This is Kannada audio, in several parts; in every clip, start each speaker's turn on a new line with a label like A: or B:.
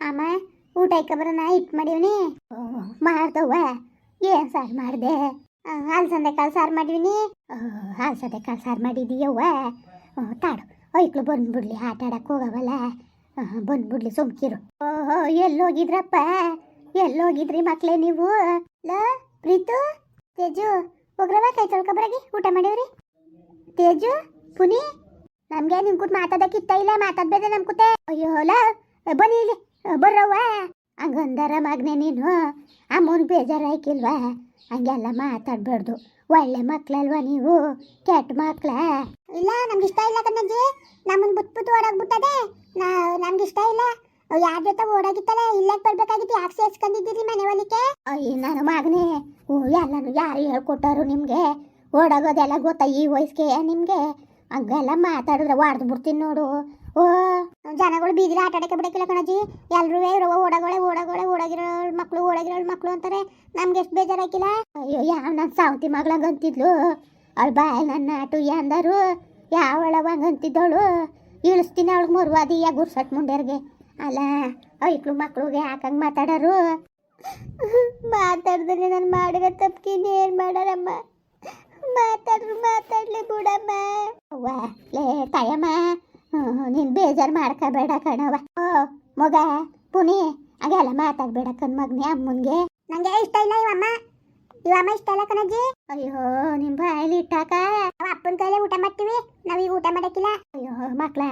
A: ಅಮ್ಮ ಊಟ ಬರೋಣ ಇಟ್ಟು ಮಾಡಿವ್ನಿ. ಮಾಡ್ದವ್ವ? ಏನು ಸಾರು ಮಾಡಿದೆ? ಅಲ್ಸಂದೆ ಕಾಳು ಸಾರು ಮಾಡಿವಿನಿ. ಅಲ್ಸಂದೆ ಕಾಳು ಸಾರು ಮಾಡಿದೀಯವ್ವ? ತಾಡು ಐಕ್ಳು ಬಂದ್ಬಿಡ್ಲಿ ಆಟ ಆಡಕ್ಕೆ ಹೋಗವಲ್ಲ? ಬಂದ್ಬಿಡ್ಲಿ ಸುಮ್ಕಿರು. ಓಹೋ ಎಲ್ಲೋಗಿದ್ರಪ್ಪ? ಎಲ್ಲೋಗಿದ್ರಿ ಮಕ್ಳೇ ನೀವು? ಲ ಪ್ರೀತು ತೇಜು ಹೋಗ್ರವ ಕೈ ತೊಳ್ಕೊಬರಾಗಿ ಊಟ ಮಾಡಿವ್ರಿ. ತೇಜು ಪುನಿ ನಮ್ಗೆ ನಿಮ್ ಕೂತ್ ಮಾತಾಡಕ್ ಇತ್ತ ಇಲ್ಲ ಮಾತಾಡ್ಬೇಡ ನಮ್ ಕೂತೆ. ಅಯ್ಯೋ ಲ ಬನ್ನಿ ಇಲ್ಲಿ. ಬರ್ರವ್ವ ಹಂಗಂದಾರ ಮಗ್ನೆ ನೀನು ಅಮ್ಮನ್ ಬೇಜಾರಾಯ್ಕಿಲ್ವಾ ಹಂಗೆಲ್ಲ ಮಾತಾಡ್ಬಾರ್ದು ಒಳ್ಳೆ ಮಕ್ಳಲ್ವಾ ನೀವು? ಕೆಟ್ಟ ಮಕ್ಳ? ಇಲ್ಲ, ನಮ್ಗೆ ಇಷ್ಟ ಇಲ್ಲ ಕಣ್ಣಜ್ಜಿ. ನಮ್ಮನ್ ಬಿಟ್ಬಿಟ್ಟು ಓಡಾಗ್ಬಿಟ್ಟದೆ ನಾ, ನಮ್ಗೆ ಇಷ್ಟ ಇಲ್ಲ. ಯಾರ ಜೊತೆ ಓಡಾಗಿತ್ತಲ್ಲ ಇಲ್ಲಕ್ ಬರ್ಬೇಕಾಗಿತ್ತು, ಯಾಕೆ ಸೇರ್ಸ್ಕೊಂಡಿದ್ದೀರಿ ಮನೆ ಒಲಿಕೆ? ಅಯ್ಯ, ನಾನು ಮಗನೇ. ಹ್ಞೂ, ಎಲ್ಲಾನು ಯಾರು ಹೇಳ್ಕೊಟ್ಟಾರು ನಿಮ್ಗೆ? ಓಡಾಗೋದೆಲ್ಲ ಗೊತ್ತಾ ಈ ವಯಸ್ಸಿಗೆ ನಿಮ್ಗೆ? ಹಂಗೆಲ್ಲ ಮಾತಾಡಿದ್ರೆ ಹೊಡೆದು ಬಿಡ್ತೀನಿ ನೋಡು. ಓ ಜನಗಳು ಬೀದಿಲಿ ಆಟ ಆಡಕ್ಕೆ ಬಿಡಕ್ಕಿಲ್ಲ ಎಲ್ಲರೂ ಎಲ್ರೂ ಓಡಾಗೋಳೆ ಓಡಾಗೋಳೆ ಓಡಾಗಿರೋ ಮಕ್ಕಳು ಓಡಾಗಿರೋ ಮಕ್ಕಳು ಅಂತಾರೆ. ನಮ್ಗೆ ಎಷ್ಟು ಬೇಜಾರಾಕಿಲ್ಲ ಅಯ್ಯೋ, ಯಾವ ನನ್ನ ಸಾವತಿ ಮಗಳಂಗಂತಿದ್ಲು? ಅವಳು ಬಾಯ್ ನನ್ನ ಆಟು ಅಂದರು ಯಾವಳವಂಗಂತಿದ್ದವಳು ಇಳಿಸ್ತೀನಿ ಅವಳಿಗೆ ಮುರುವಾದಿ, ಯಾ ಗುರ್ಸಟ್ ಮುಂಡ್ಯರ್ಗೆ. ಅಲ್ಲ ಐಕ್ಳು ಮಕ್ಳಿಗೆ ಯಾಕಂಗೆ ಮಾತಾಡೋರು? ಮಾತಾಡ್ದೆ ನಾನು ಮಾಡಿರೋ ತಪ್ಪಿಗೆ ಏನು ಮಾಡಾರಮ್ಮ ಮಾತಾಡ್ರು ಮಾತಾಡ್ಲಿ ಬಿಡಮ್ಮ. ಅವ್ವ, ಲೇ, ತಾಯಮ್ಮ. ನೀನು ಬೇಜಾರು ಮಾಡ್ಕೋಬೇಡ ಕಣವ ಓ, ಮಗ, ಪುನಿ ಹಾಗೆಲ್ಲ ಮಾತಾಡ್ಬೇಡ ಕಣ್ ಮಗ್ನಿ, ಅಮ್ಮನ್ಗೆ. ನಂಗೆ ಇಷ್ಟ ಇಲ್ಲ ಇವಮ್ಮ ಇವಮ್ಮ ಇಷ್ಟ ಇಲ್ಲ ಕಣಜ್ಜಿ. ಅಯ್ಯೋ ನಿಮ್ ಬಾಯಲ್ಲಿ ಇಟ್ಟಾಕ? ನಾವು ಅಪ್ಪನ ಕೈಲೇ ಊಟ ಮಾಡ್ತೀವಿ ನಾವೀಗ ಊಟ ಮಾಡಕ್ಕಿಲ್ಲ. ಅಯ್ಯೋ, ಮಕ್ಳ,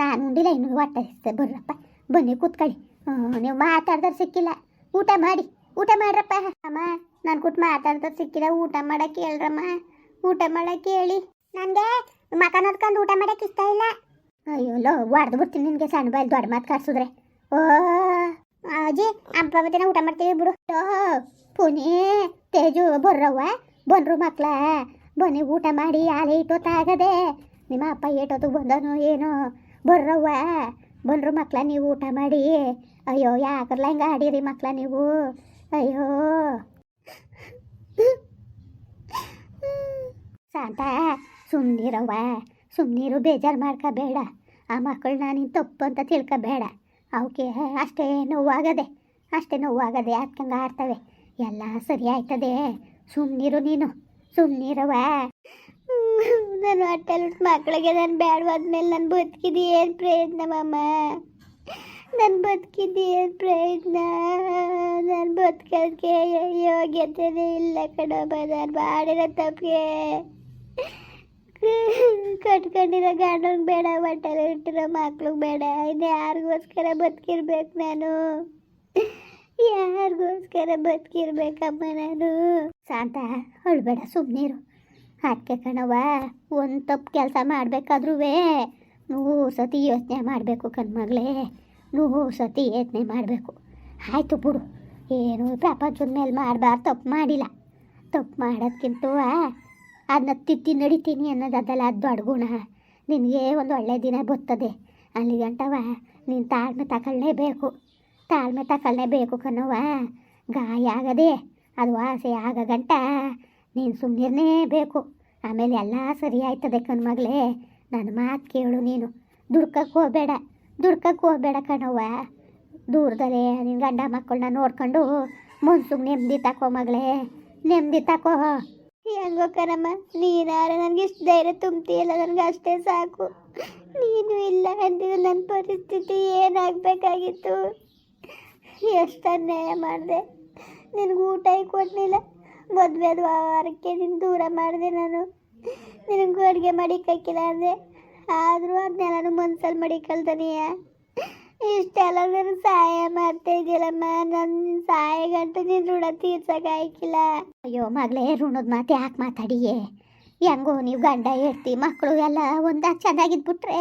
A: ನಾನು ಉಂಡಿಲ್ಲ, ಇನ್ನು ಹೊಟ್ಟೆ ಬರ್ರಪ್ಪ. ಬನ್ನಿ, ಕೂತ್ಕೊಳ್ಳಿ. ಹ್ಞೂ ನೀವು ಮಾತಾಡ್ದಾರ ಸಿಕ್ಕಿಲ್ಲ. ಊಟ ಮಾಡಿ, ಊಟ ಮಾಡ್ರಪ್ಪ. ಅಮ್ಮ, ನಾನು ಕೂತ್ ಮಾತಾಡ್ದಾರ ಸಿಕ್ಕಿಲ್ಲ, ಊಟ ಮಾಡಕ್ಕೆ ಹೇಳ್ರಮ್ಮ. ಊಟ ಮಾಡಕ್ಕೆ ಹೇಳಿ. ನನಗೆ ಮಕ ನೋಡ್ಕೊಂಡು ಊಟ ಮಾಡಕ್ಕೆ ಇಷ್ಟ ಇಲ್ಲ. ಅಯ್ಯೋ, ಲೋ ಹೊಡ್ದು ಬಿಡ್ತೀನಿ ನಿನಗೆ, ಸಣ್ಣ ಬಾಯಲ್ಲಿ ದೊಡ್ಡ ಮಾತು ಕಾಡ್ಸಿದ್ರೆ ಓ, ಅಜ್ಜಿ ಅಪ್ಪವತ್ತಿನ ಊಟ ಮಾಡ್ತೀವಿ ಬಿಡು. ಪುನಿ ತೇಜು, ಬರ್ರವ್ವ, ಬನ್ರು ಮಕ್ಳ. ಬನ್ನಿ ಊಟ ಮಾಡಿ ಆಲೆ ಇಟ್ಟೊತ್ತಾಗದೆ. ನಿಮ್ಮ ಅಪ್ಪ ಏಟೋದು ಬಂದನು ಏನೋ. ಬರ್ರವ್ವ, ಬನ್ರು ಮಕ್ಳ, ನೀವು ಊಟ ಮಾಡಿ. ಅಯ್ಯೋ, ಯಾಕರ್ಲ ಹಿಂಗೆ ಆಡಿರಿ ಮಕ್ಳ ನೀವು? ಅಯ್ಯೋ. ಶಾಂತ ಸುಮ್ಮನಿರವ್ವ ಸುಮ್ಮನಿರು ಬೇಜಾರು ಮಾಡ್ಕೋಬೇಡ. ಆ ಮಕ್ಕಳನ್ನ ನೀನು ತಪ್ಪು ಅಂತ ತಿಳ್ಕೊಬೇಡ. ಅವಕ್ಕೆ ಅಷ್ಟೇ ನೋವಾಗದೆ ಅಷ್ಟೇ ನೋವಾಗದೆ ಅದಕ್ಕಂಗೆ ಆಡ್ತವೆ. ಎಲ್ಲ ಸರಿ ಆಯ್ತದೆ. ಸುಮ್ಮನಿರು ನೀನು ಸುಮ್ಮನಿರವ ನಾನು ಹೊಟ್ಟೆಲ್ ಮಕ್ಕಳಿಗೆ ನಾನು ಬೇಡವಾದ್ಮೇಲೆ ನಾನು ಬದುಕಿದ್ದು ಏನು ಪ್ರಯತ್ನ ಮಾಮ? ನಾನು ಬದುಕಿದ್ದು ಏನು ಪ್ರಯತ್ನ ನಾನು ಬದುಕೋದಕ್ಕೆ ಯೋಗ್ಯತೆನೇ ಇಲ್ಲ ಕಣಮ್ಮ ನಾನು ಮಾಡಿರೋ ತಪ್ಪಿಗೆ ಕಟ್ಕೊಂಡಿರೋ ಗಂಡಂಗೆ ಬೇಡ ಬಟ್ಟೆ ಇಟ್ಟಿರೋ ಮಕ್ಳಿಗೆ ಬೇಡ. ಇನ್ನು ಯಾರಿಗೋಸ್ಕರ ಬದುಕಿರ್ಬೇಕು ನಾನು? ಯಾರಿಗೋಸ್ಕರ ಬದುಕಿರ್ಬೇಕಮ್ಮ ನಾನು? ಶಾಂತ, ಅಳ್ಬೇಡ ಸುಮ್ಮನಿರು ಅದಕ್ಕೆ ಕಣವ ಒಂದು ತಪ್ಪು ಕೆಲಸ ಮಾಡಬೇಕಾದ್ರೂ ನೂ ಸತಿ ಯೋಚನೆ ಮಾಡಬೇಕು ಕಣ್ಮಗಳೇ. ನೂ ಸತಿ ಯೋಚನೆ ಮಾಡಬೇಕು. ಆಯಿತು ಬಿಡು. ಏನು ಪ್ರಪಂಚದ ಮೇಲೆ ಮಾಡಬಾರ್ದು, ತಪ್ಪು ಮಾಡಿಲ್ಲ. ತಪ್ಪು ಮಾಡೋದ್ಕಿಂತ ಅದನ್ನ ತಿತ್ತಿ ನಡಿತೀನಿ ಅನ್ನೋದಲ್ಲ ಅದು ಅಡ್ಗುಣ. ಗುಣ ನಿನಗೆ ಒಂದು ಒಳ್ಳೆಯ ದಿನ ಬರ್ತದೆ ಅಲ್ಲಿ ಗಂಟವ ನೀನು ತಾಳ್ಮೆ ತಗೊಳ್ಳೇಬೇಕು. ತಾಳ್ಮೆ ತಗೊಳ್ಳೇಬೇಕು ಕಣವ ಗಾಯ ಆಗದೆ, ಅದು ವಾಸಿ ಆಗ ಗಂಟ, ನೀನು ಸುಮ್ಮನೆ ಬೇಕು. ಆಮೇಲೆ ಎಲ್ಲ ಸರಿ ಆಯ್ತದೆ ಕಣ್ಮಗಳೇ. ನನ್ನ ಮಾತು ಕೇಳು ನೀನು. ದುಡ್ಕಕ್ಕೆ ಹೋಗಬೇಡ. ದುಡ್ಕಕ್ಕೆ ಹೋಗಬೇಡ ಕಣವ್ವ. ದೂರದಲ್ಲೇ ನಿನ್ನ ಗಂಡ ಮಕ್ಕಳನ್ನ ನೋಡ್ಕೊಂಡು ಮುನ್ಸುಗ್ ನೆಮ್ಮದಿ ತಕೋ ಮಗಳೇ. ನೆಮ್ಮದಿ ತಕೋ. ಹೆಂಗೋ ಕರಮ್ಮ ನೀನಾರ ನನಗೆ ಇಷ್ಟು ಧೈರ್ಯ ತುಂಬ್ತೀಯಲ್ಲ ನನಗೆ ಅಷ್ಟೇ ಸಾಕು. ನೀನು ಇಲ್ಲ ಅಂದಿದ್ರೆ ನನ್ನ ಪರಿಸ್ಥಿತಿ ಏನಾಗಬೇಕಾಗಿತ್ತು? ಎಷ್ಟು ಅನ್ಯಾಯ ಮಾಡಿದೆ. ನಿನಗೆ ಊಟ ಕೊಡಲಿಲ್ಲ. ಅದು ವಾರಕ್ಕೆ ನಿನ್ನ ದೂರ ಮಾಡಿದೆ ನಾನು. ನಿನಗೂ ಅಡುಗೆ ಮಾಡಿ ಕಕ್ಕಿಲ್ಲ ಅಂದೆ ಆದರೂ ಅದನ್ನೆಲ್ಲನೂ ಮನ್ಸಲ್ಲಿ ಮಾಡಿ ಕಲ್ತಾನೆಯ ಇಷ್ಟೆಲ್ಲ ನನಗೆ ಸಹಾಯ ಮಾಡ್ತಾ ಇದೆಯಲ್ಲಮ್ಮ ನನ್ನ ಸಹಾಯ ಗಂಟು ನಿನ್ನ ಋಣ ತೀರ್ಸೋಕ್ಕಾಯ್ಕಿಲ್ಲ. ಅಯ್ಯೋ ಮಗಳೇ, ಋಣದ ಮಾತು ಯಾಕೆ ಮಾತಾಡಿಯೇ? ಹೆಂಗೋ ನೀವು ಗಂಡ ಹೇಳ್ತಿ ಮಕ್ಕಳು ಎಲ್ಲ ಒಂದಾಗ ಚೆನ್ನಾಗಿದ್ಬಿಟ್ರೆ.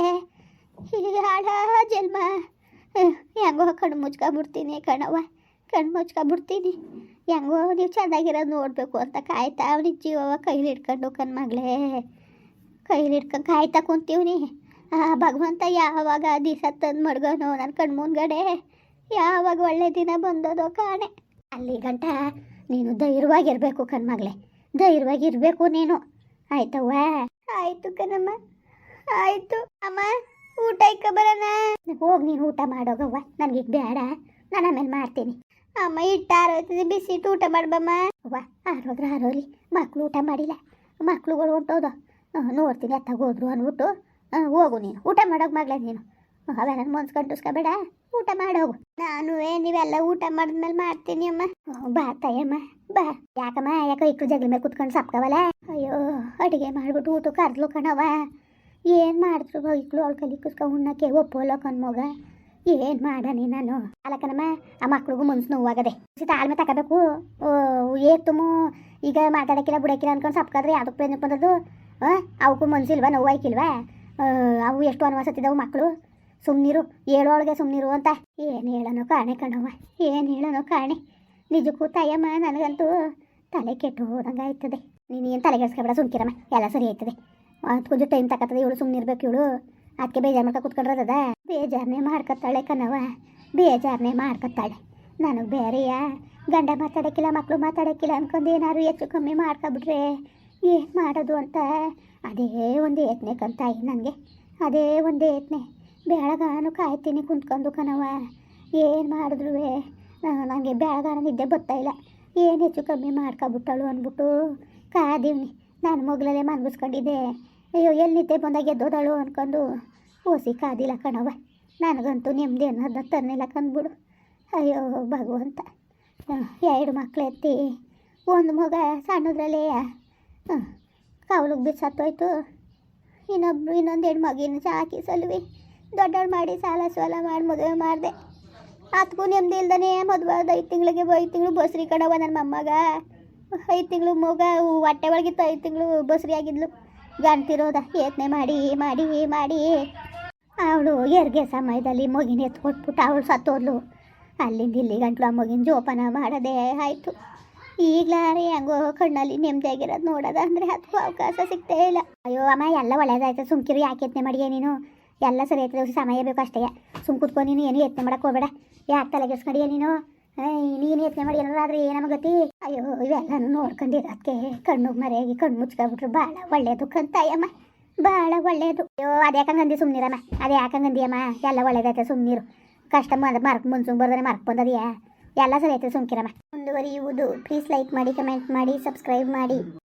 A: ಹಾಡ ಜನ್ಮ. ಹೆಂಗೋ ಕಣ್ಣು ಮುಚ್ಕೊಬಿಡ್ತೀನಿ ಕಣವ್ವ. ಕಣ್ಣು ಮುಚ್ಕೊಬಿಡ್ತೀನಿ ಹೆಂಗೋ ನೀವು ಚೆನ್ನಾಗಿರೋದು ನೋಡಬೇಕು ಅಂತ ಕಾಯ್ತಾ ಅವ್ನಿಗೆ ಜೀವವ ಕೈಲಿ ಹಿಡ್ಕೊಂಡು ಕಣ್ಮಗಳೇ ಕೈಲಿ ಹಿಡ್ಕೊಂಡು ಕಾಯ್ತಾ ಕುಂತೀವ್ನಿ. ಭಗವಂತ ಯಾವಾಗ ದಿವಸ ತಂದು ಮಡ್ಗೋನು ನನ್ನ ಕಣ್ಣು ಮುಂದ್ಗಡೆ. ಯಾವಾಗ ಒಳ್ಳೆ ದಿನ ಬಂದದೋ ಕಾಣೆ. ಅಲ್ಲಿ ಗಂಟ ನೀನು ಧೈರ್ಯವಾಗಿರ್ಬೇಕು ಕಣ್ಮಗಳೇ ಧೈರ್ಯವಾಗಿರ್ಬೇಕು ನೀನು. ಆಯ್ತವ್ವ? ಆಯ್ತು ಕಣಮ್ಮ. ಆಯ್ತು. ಅಮ್ಮ ಊಟ ಇಕ್ಕ ಬರೋಣ? ಹೋಗಿ ನೀನು ಊಟ ಮಾಡೋಗವ್ವ. ನನಗೆ ಬೇಡ ನಾನು ಆಮೇಲೆ ಮಾಡ್ತೀನಿ. ಅಮ್ಮ ಇಟ್ಟು ಆರೋಗ್ತದೆ ಬಿಸಿ ಇಟ್ಟು ಊಟ ಮಾಡಬಮ್ಮ. ಅವ್ವ ಆರೋದ್ರ ಆರೋಲಿ ಮಕ್ಕಳು ಊಟ ಮಾಡಿಲ್ಲ. ಮಕ್ಳುಗಳು ಹೊಂಟೋದ. ನೋಡ್ತೀನಿ ಅತ್ತಾಗ ಹೋದ್ರು ಅಂದ್ಬಿಟ್ಟು. ಆ, ಹೋಗು ನೀನು. ಊಟ ಮಾಡೋಕೆ ಮಗಳೇ ನೀನು. ಅವೆಲ್ಲ ನನ್ನ ಕಂಟಿಸ್ಕೋಬೇಡ ಊಟ ಮಾಡೋಗು ನಾನು ನೀವೆಲ್ಲ ಊಟ ಮಾಡಿದ್ಮೇಲೆ ಮಾಡ್ತೀನಿ ಅಮ್ಮ. ಬಾ ತಾಯಮ್ಮ ಬಾ. ಯಾಕಮ್ಮ ಯಾಕೋ ಇಕ್ಳು ಜಗಳ ಮೇಲೆ ಕುತ್ಕೊಂಡು ಸಪ್ಕವಲ್ಲ? ಅಯ್ಯೋ ಅಡುಗೆ ಮಾಡ್ಬಿಟ್ಟು ಊಟ ಕರ್ದ್ಲು ಕಣವ ಏನು ಮಾಡಿದ್ರು ಇಕ್ಳು ಅವಳು ಕಲಿ ಕುಸ್ಕೊ ಉಣ್ಣಕ್ಕೆ ಒಪ್ಪೋಲ್ಲ ಕಣ್ಮಗ ಏನು ಮಾಡನಿ ನಾನು? ಅಲ್ಲಕನಮ್ಮ ಆ ಮಕ್ಳಿಗೂ ಮನ್ಸು ನೋವಾಗದೆ. ತಾಳ್ಮೆ ತಗೋಬೇಕು ಏಕ್ ತುಮು? ಈಗ ಮಾತಾಡಕಿಲ್ಲ ಬಿಡಕ್ಕಿಲ್ಲ ಅನ್ಕೊಂಡು ಸಪ್ಕಾದ್ರೆ ಯಾವ್ದಕ್ಕೆ ಬಂದದ್ದು? ಅವಕ್ಕೂ ಮನ್ಸಿಲ್ವಾ ನೋವಾಯ್ಕಿಲ್ವಾ ಅವು ಎಷ್ಟು ಅನ್ವಸತ್ತಿದ್ದವು ಮಕ್ಕಳು? ಸುಮ್ಮನಿರು ಹೇಳೋಳ್ಗೆ ಸುಮ್ಮನಿರು ಅಂತ. ಏನು ಹೇಳೋನೋ ಕಾಣೆ ಕಣವ ಏನು ಹೇಳೋನೋ ಕಾಣೆ. ನಿಜಕ್ಕೂ ತಾಯಮ್ಮ, ನನಗಂತೂ ತಲೆ ಕೆಟ್ಟು ಹೋದಂಗೆ ಆಯ್ತದೆ. ನೀನು ಏನು ತಲೆಗೆಡ್ಸ್ಕೊಬೇಡ ಸುಮ್ಕಿರಮ್ಮ, ಎಲ್ಲ ಸರಿ ಆಯ್ತದೆ. ಅದು ಕೊಂಚ ಟೈಮ್ ತಕ್ಕತ್ತದೆ ಇವಳು ಸುಮ್ಮನಿರ್ಬೇಕು ಇವಳು. ಅದಕ್ಕೆ ಬೇಜಾರು ಮಾಡ್ಕೊ ಕುತ್ಕೊಂಡ್ರದ ಬೇಜಾರನೆ ಮಾಡ್ಕೊತಾಳೆ ಕಣವ ಬೇಜಾರನೆ ಮಾಡ್ಕೊತಾಳೆ ನನಗೆ ಬೇರೆಯಾ ಗಂಡ ಮಾತಾಡೋಕ್ಕಿಲ್ಲ ಮಕ್ಕಳು ಮಾತಾಡೋಕ್ಕಿಲ್ಲ ಅನ್ಕೊಂಡು ಏನಾದ್ರು ಹೆಚ್ಚು ಕಮ್ಮಿ ಮಾಡ್ಕೊಬಿಟ್ರೆ ಏನು ಮಾಡೋದು ಅಂತ? ಅದೇ ಒಂದು ಯತ್ನೆ ಕಂತಾಯಿ ನನಗೆ. ಅದೇ ಒಂದು ಯತ್ನೆ. ಬೆಳಗಾನು ಕಾಯ್ತೀನಿ ಕುಂತ್ಕೊಂಡು ಕಣವ ಏನು ಮಾಡಿದ್ರು ನನಗೆ ಬೆಳಗಾನ ನಿದ್ದೆ ಬರ್ತಾಯಿಲ್ಲ ಏನು ಹೆಚ್ಚು ಕಮ್ಮಿ ಮಾಡ್ಕೊಬಿಟ್ಟಳು ಅಂದ್ಬಿಟ್ಟು ಕಾದೀವ್ನಿ. ನಾನು ಮಗಳಲ್ಲೇ ಮನ್ಗಿಸ್ಕೊಂಡಿದ್ದೆ. ಅಯ್ಯೋ ಎಲ್ಲಿ ನಿದ್ದೆ ಬಂದಾಗ ಎದ್ದೋದಳು ಅಂದ್ಕೊಂಡು ಓಸಿ ಕಾದಿಲ್ಲ ಕಣವ ನನಗಂತೂ ನೆಮ್ಮದಿ ಅನ್ನೋದನ್ನ ತರಲಿಲ್ಲ ಕಂದ್ಬಿಡು. ಅಯ್ಯೋ, ಭಗವಂತ. ಎರಡು ಮಕ್ಳು ಎತ್ತಿ ಒಂದು ಮಗ ಸಣ್ಣದ್ರಲ್ಲೇ ಕಾವಲಿಗೆ ಬಿ ಸತ್ತೋಯ್ತು ಇನ್ನೊಬ್ರು, ಇನ್ನೊಂದು ಎರಡು ಮಗಿನ ಸಾಕಿ ಸಲುವಿ. ದೊಡ್ಡವ್ರು ಮಾಡಿ ಸಾಲ ಸೋಲ ಮಾಡಿ ಮದುವೆ ಮಾಡಿದೆ. ಅದಕ್ಕೂ ನೆಮ್ಮದಿ ಇಲ್ದಾನೆ ಮದುವೆ ಆದ ಐದು ತಿಂಗಳಿಗೆ ಐದು ತಿಂಗಳು ಬಸ್ರಿ ಕಡವ ನನ್ನ ಮೊಮ್ಮಗ. ಐದು ತಿಂಗಳು ಮಗ ಹೊಟ್ಟೆ ಒಳಗಿತ್ತು, ಐದು ತಿಂಗಳು ಬಸ್ರಿ ಆಗಿದ್ಲು. ಗಂಟಿರೋದ ಯತ್ನೆ ಮಾಡಿ ಮಾಡಿ ಮಾಡಿ. ಅವಳು ಹೆರಿಗೆ ಸಮಯದಲ್ಲಿ ಮಗಿನ ಎತ್ಕೊಟ್ಬಿಟ್ಟು, ಅವಳು ಸತ್ತೋದ್ಲು. ಅಲ್ಲಿಂದ ಇಲ್ಲಿ ಗಂಟ್ಲು ಆ ಮಗಿನ ಜೋಪಾನ ಮಾಡೋದೇ ಆಯಿತು. ಈಗ್ಲಾರೆ ಹೆಂಗೋ ಕಣ್ಣಲ್ಲಿ ನೆಮ್ಮದಿಯಾಗಿರೋದು ನೋಡೋದ ಅಂದರೆ ಅದಕ್ಕೂ ಅವಕಾಶ ಸಿಗ್ತೇ ಇಲ್ಲ. ಅಯ್ಯೋ ಅಮ್ಮ, ಎಲ್ಲ ಒಳ್ಳೇದಾಯ್ತು. ಸುಮ್ಕಿರು, ಯಾಕೆ ಯತ್ನೆ ಮಾಡಿಯೇ ನೀನು? ಎಲ್ಲ ಸರಿ ಆಯ್ತದೆ ಸಮಯ ಬೇಕು ಅಷ್ಟೇ. ಸುಮ್ ಕುತ್ಕೊಂಡು ನೀನು, ಏನು ಯತ್ನೆ ಮಾಡಕ್ಕೆ ಹೋಗಬೇಡ. ಯಾಕೆ ತಲೆಗೆಡ್ಸ್ಕೊಂಡಿಯ ನೀನು? ನೀನು ಯತ್ನೆ ಮಾಡಿ ಏನಾದ್ರು ಆದ್ರೆ ಏನಮ್ಮ ಗತಿ? ಅಯ್ಯೋ ಇವೆಲ್ಲ ನೋಡ್ಕೊಂಡಿರೋದಕ್ಕೆ ಕಣ್ಣು ಮರೆಯಾಗಿ ಕಣ್ಣು ಮುಚ್ಕೊಬಿಟ್ರು ಭಾಳ ಒಳ್ಳೇದು ಕಂತಾಯಮ್ಮ ಭಾಳ ಒಳ್ಳೇದು. ಅಯ್ಯೋ ಅದ್ಯಾಕಂಗಂದಿ ಸುಮ್ಮನಿರಮ್ಮ ಅದೇ ಯಾಕಂಗಂದಿಯಮ್ಮ ಎಲ್ಲ ಒಳ್ಳೇದೈತೆ ಸುಮ್ಮನಿರು ಕಷ್ಟ ಮರ ಮರ್ಕ್ ಮುನ್ಸುಂಗ್ ಬರ್ದರೆ ಮರ್ಕ್ ಬಂದದಿಯಾ? ಎಲ್ಲ ಆಯ್ತು ಸುಮ್ಕಿರಮ್ಮ. ಮುಂದುವರಿಯುವುದು. ಪ್ಲೀಸ್ ಲೈಕ್ ಮಾಡಿ ಕಮೆಂಟ್ ಮಾಡಿ ಸಬ್ಸ್ಕ್ರೈಬ್ ಮಾಡಿ.